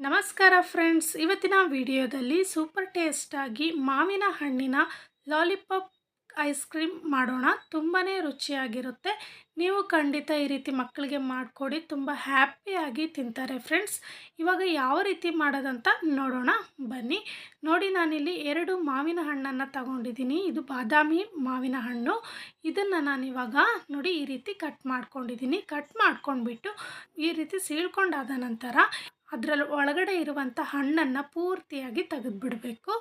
ನಮಸ್ಕಾರ ಫ್ರೆಂಡ್ಸ್. ಇವತ್ತಿನ ವಿಡಿಯೋದಲ್ಲಿ ಸೂಪರ್ ಟೇಸ್ಟಾಗಿ ಮಾವಿನ ಹಣ್ಣಿನ ಲಾಲಿಪಾಪ್ ಐಸ್ ಕ್ರೀಮ್ ಮಾಡೋಣ. ತುಂಬಾ ರುಚಿಯಾಗಿರುತ್ತೆ. ನೀವು ಖಂಡಿತ ಈ ರೀತಿ ಮಕ್ಕಳಿಗೆ ಮಾಡಿಕೊಡಿ. ತುಂಬ ಹ್ಯಾಪಿಯಾಗಿ ತಿಂತಾರೆ ಫ್ರೆಂಡ್ಸ್. ಇವಾಗ ಯಾವ ರೀತಿ ಮಾಡೋದಂತ ನೋಡೋಣ. ಬನ್ನಿ. ನೋಡಿ, ನಾನಿಲ್ಲಿ ಎರಡು ಮಾವಿನ ಹಣ್ಣನ್ನು ತಗೊಂಡಿದ್ದೀನಿ. ಇದು ಬಾದಾಮಿ ಮಾವಿನ ಹಣ್ಣು. ಇದನ್ನು ನಾನಿವಾಗ ನೋಡಿ ಈ ರೀತಿ ಕಟ್ ಮಾಡ್ಕೊಂಡಿದ್ದೀನಿ. ಕಟ್ ಮಾಡ್ಕೊಂಡ್ಬಿಟ್ಟು ಈ ರೀತಿ ಸೀಳ್ಕೊಂಡಾದ ನಂತರ ಅದರಲ್ಲಿ ಒಳಗಡೆ ಇರುವಂಥ ಹಣ್ಣನ್ನು ಪೂರ್ತಿಯಾಗಿ ತೆಗೆದುಬಿಡಬೇಕು.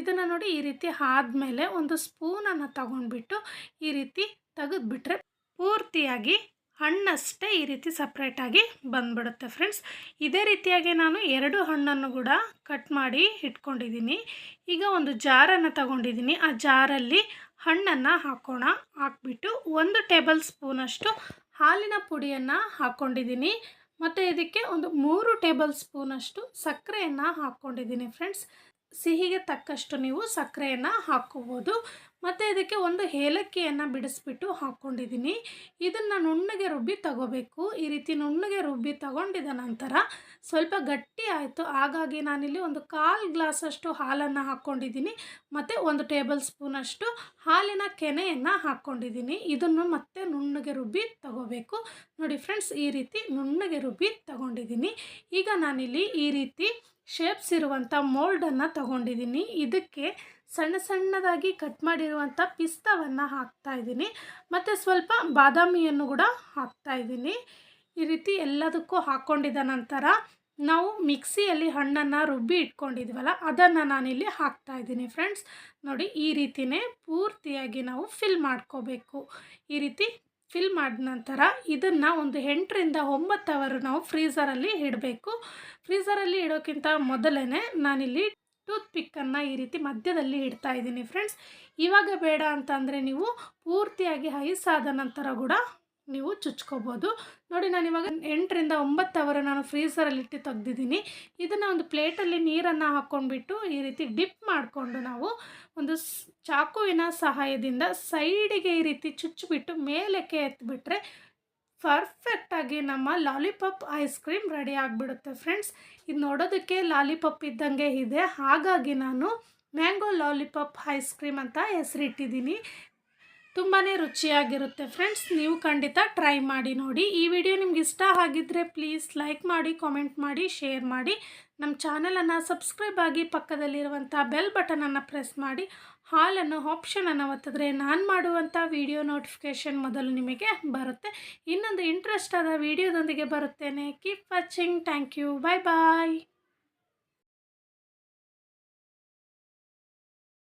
ಇದನ್ನು ನೋಡಿ ಈ ರೀತಿ ಆದಮೇಲೆ ಒಂದು ಸ್ಪೂನನ್ನು ತಗೊಂಡ್ಬಿಟ್ಟು ಈ ರೀತಿ ತೆಗೆದುಬಿಟ್ರೆ ಪೂರ್ತಿಯಾಗಿ ಹಣ್ಣಷ್ಟೇ ಈ ರೀತಿ ಸಪ್ರೇಟಾಗಿ ಬಂದುಬಿಡುತ್ತೆ ಫ್ರೆಂಡ್ಸ್. ಇದೇ ರೀತಿಯಾಗಿ ನಾನು ಎರಡು ಹಣ್ಣನ್ನು ಕೂಡ ಕಟ್ ಮಾಡಿ ಇಟ್ಕೊಂಡಿದ್ದೀನಿ. ಈಗ ಒಂದು ಜಾರನ್ನು ತಗೊಂಡಿದ್ದೀನಿ. ಆ ಜಾರಲ್ಲಿ ಹಣ್ಣನ್ನು ಹಾಕೋಣ. ಹಾಕ್ಬಿಟ್ಟು ಒಂದು ಟೇಬಲ್ ಸ್ಪೂನಷ್ಟು ಹಾಲಿನ ಪುಡಿಯನ್ನು ಹಾಕ್ಕೊಂಡಿದ್ದೀನಿ ಮತ್ತು ಇದಕ್ಕೆ ಒಂದು ಮೂರು ಟೇಬಲ್ ಸ್ಪೂನಷ್ಟು ಸಕ್ಕರೆಯನ್ನು ಹಾಕ್ಕೊಂಡಿದ್ದೀನಿ ಫ್ರೆಂಡ್ಸ್. ಸಿಹಿಗೆ ತಕ್ಕಷ್ಟು ನೀವು ಸಕ್ಕರೆಯನ್ನು ಹಾಕ್ಕೋಬೋದು. ಮತ್ತು ಇದಕ್ಕೆ ಒಂದು ಏಲಕ್ಕಿಯನ್ನು ಬಿಡಿಸ್ಬಿಟ್ಟು ಹಾಕ್ಕೊಂಡಿದ್ದೀನಿ. ಇದನ್ನು ನುಣ್ಣಗೆ ರುಬ್ಬಿ ತಗೋಬೇಕು. ಈ ರೀತಿ ನುಣ್ಣಗೆ ರುಬ್ಬಿ ತಗೊಂಡಿದ ನಂತರ ಸ್ವಲ್ಪ ಗಟ್ಟಿ ಆಯಿತು. ಹಾಗಾಗಿ ನಾನಿಲ್ಲಿ ಒಂದು ಕಾಲು ಗ್ಲಾಸಷ್ಟು ಹಾಲನ್ನು ಹಾಕ್ಕೊಂಡಿದ್ದೀನಿ. ಮತ್ತು ಒಂದು ಟೇಬಲ್ ಸ್ಪೂನಷ್ಟು ಹಾಲಿನ ಕೆನೆಯನ್ನು ಹಾಕ್ಕೊಂಡಿದ್ದೀನಿ. ಇದನ್ನು ಮತ್ತೆ ನುಣ್ಣಗೆ ರುಬ್ಬಿ ತಗೋಬೇಕು. ನೋಡಿ ಫ್ರೆಂಡ್ಸ್, ಈ ರೀತಿ ನುಣ್ಣಗೆ ರುಬ್ಬಿ ತಗೊಂಡಿದ್ದೀನಿ. ಈಗ ನಾನಿಲ್ಲಿ ಈ ರೀತಿ ಶೇಪ್ಸ್ ಇರುವಂಥ ಮೋಲ್ಡನ್ನು ತಗೊಂಡಿದ್ದೀನಿ. ಇದಕ್ಕೆ ಸಣ್ಣ ಸಣ್ಣದಾಗಿ ಕಟ್ ಮಾಡಿರುವಂಥ ಪಿಸ್ತವನ್ನು ಹಾಕ್ತಾ ಇದ್ದೀನಿ. ಮತ್ತು ಸ್ವಲ್ಪ ಬಾದಾಮಿಯನ್ನು ಕೂಡ ಹಾಕ್ತಾ ಇದ್ದೀನಿ. ಈ ರೀತಿ ಎಲ್ಲದಕ್ಕೂ ಹಾಕ್ಕೊಂಡಿದ್ದ ನಂತರ ನಾವು ಮಿಕ್ಸಿಯಲ್ಲಿ ಹಣ್ಣನ್ನು ರುಬ್ಬಿ ಇಟ್ಕೊಂಡಿದ್ವಲ್ಲ, ಅದನ್ನು ನಾನಿಲ್ಲಿ ಹಾಕ್ತಾ ಇದ್ದೀನಿ ಫ್ರೆಂಡ್ಸ್. ನೋಡಿ, ಈ ರೀತಿಯೇ ಪೂರ್ತಿಯಾಗಿ ನಾವು ಫಿಲ್ ಮಾಡ್ಕೋಬೇಕು. ಈ ರೀತಿ ಫಿಲ್ ಮಾಡಿದ ನಂತರ ಇದನ್ನು ಒಂದು ಎಂಟರಿಂದ ಒಂಬತ್ತು ಅವರು ನಾವು ಫ್ರೀಝರಲ್ಲಿ ಇಡಬೇಕು. ಫ್ರೀಝರಲ್ಲಿ ಇಡೋಕ್ಕಿಂತ ಮೊದಲೇ ನಾನಿಲ್ಲಿ ಟೂತ್ ಪಿಕ್ಕನ್ನು ಈ ರೀತಿ ಮಧ್ಯದಲ್ಲಿ ಇಡ್ತಾ ಇದ್ದೀನಿ ಫ್ರೆಂಡ್ಸ್ ಇವಾಗ ಬೇಡ ಅಂತಂದರೆ ನೀವು ಪೂರ್ತಿಯಾಗಿ ಐಸಾದ ನಂತರ ಕೂಡ ನೀವು ಚುಚ್ಕೋಬೋದು. ನೋಡಿ, ನಾನು ಇವಾಗ ಎಂಟರಿಂದ ಒಂಬತ್ತು ಅವರ್ ನಾನು ಫ್ರೀಸರಲ್ಲಿ ಇಟ್ಟು ತೆಗ್ದಿದ್ದೀನಿ. ಇದನ್ನು ಒಂದು ಪ್ಲೇಟಲ್ಲಿ ನೀರನ್ನು ಹಾಕ್ಕೊಂಡ್ಬಿಟ್ಟು ಈ ರೀತಿ ಡಿಪ್ ಮಾಡಿಕೊಂಡು ನಾವು ಒಂದು ಚಾಕುವಿನ ಸಹಾಯದಿಂದ ಸೈಡಿಗೆ ಈ ರೀತಿ ಚುಚ್ಚಿಬಿಟ್ಟು ಮೇಲಕ್ಕೆ ಎತ್ತಿಬಿಟ್ರೆ ಪರ್ಫೆಕ್ಟಾಗಿ ನಮ್ಮ ಲಾಲಿಪಾಪ್ ಐಸ್ ಕ್ರೀಮ್ ರೆಡಿ ಆಗಿಬಿಡುತ್ತೆ ಫ್ರೆಂಡ್ಸ್. ಇದು ನೋಡೋದಕ್ಕೆ ಲಾಲಿಪಾಪ್ ಇದ್ದಂಗೆ ಇದೆ. ಹಾಗಾಗಿ ನಾನು ಮ್ಯಾಂಗೋ ಲಾಲಿಪಾಪ್ ಐಸ್ ಕ್ರೀಮ್ ಅಂತ ಹೆಸರಿಟ್ಟಿದ್ದೀನಿ. ತುಂಬಾ ರುಚಿಯಾಗಿರುತ್ತೆ. ಫ್ರೆಂಡ್ಸ್ ನೀವು ಖಂಡಿತ ಟ್ರೈ ಮಾಡಿ ನೋಡಿ. ಈ ವಿಡಿಯೋ ನಿಮ್ಗೆ ಇಷ್ಟ ಆಗಿದ್ದರೆ ಪ್ಲೀಸ್ ಲೈಕ್ ಮಾಡಿ ಕಾಮೆಂಟ್ ಮಾಡಿ ಶೇರ್ ಮಾಡಿ. ನಮ್ಮ ಚಾನಲನ್ನು ಸಬ್ಸ್ಕ್ರೈಬ್ ಆಗಿ ಪಕ್ಕದಲ್ಲಿರುವಂಥ ಬೆಲ್ ಬಟನನ್ನು ಪ್ರೆಸ್ ಮಾಡಿ. ಹಾಲನ್ನು ಆಪ್ಷನನ್ನು ಒತ್ತಿದ್ರೆ ನಾನು ಮಾಡುವಂಥ ವಿಡಿಯೋ ನೋಟಿಫಿಕೇಷನ್ ಮೊದಲು ನಿಮಗೆ ಬರುತ್ತೆ. ಇನ್ನೊಂದು ಇಂಟ್ರೆಸ್ಟ್ ಆದ ವಿಡಿಯೋದೊಂದಿಗೆ ಬರುತ್ತೇನೆ. Keep watching thank you bye bye